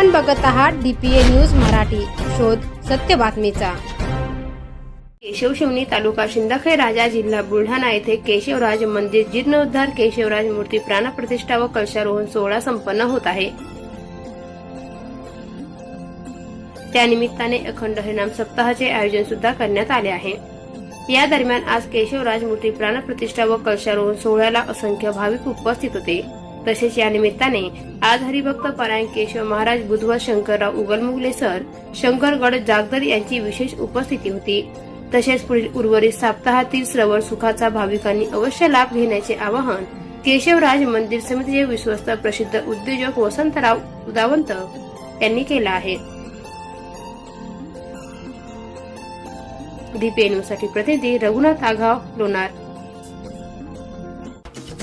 आपण बघत आहात डीपीए न्यूज मराठी. शोध सत्य बातमीचा. केशवशिवनी तालुका शिंदखे राजा जिल्हा बुलढाणा येथे केशवराज मंदिर जीर्णोद्धार केशवराज मूर्ती प्राणप्रतिष्ठा व कलशारोहण सोहळा संपन्न होत आहे. त्यानिमित्ताने अखंड हरिनाम सप्ताहाचे आयोजन सुद्धा करण्यात आले आहे. या दरम्यान आज केशवराज मूर्ती प्राणप्रतिष्ठा व कलशारोहण सोहळ्याला असंख्य भाविक उपस्थित होते. तसेच या निमित्ताने आज हरिभक्त परायण केशव महाराज बुधवार शंकरराव उगलमुगले सर शंकरगड जागदर यांची विशेष उपस्थिती होती. तसेच पुढील उर्वरित सप्ताहातील श्रवण सुखाचा भाविकांनी अवश्य लाभ घेण्याचे आवाहन केशवराज मंदिर समितीचे विश्वस्त प्रसिद्ध उद्योजक वसंतराव उदावंत यांनी केलं आहे. दीपेनूसाठी साठी प्रतिनिधी रघुनाथ आघाव लोणार.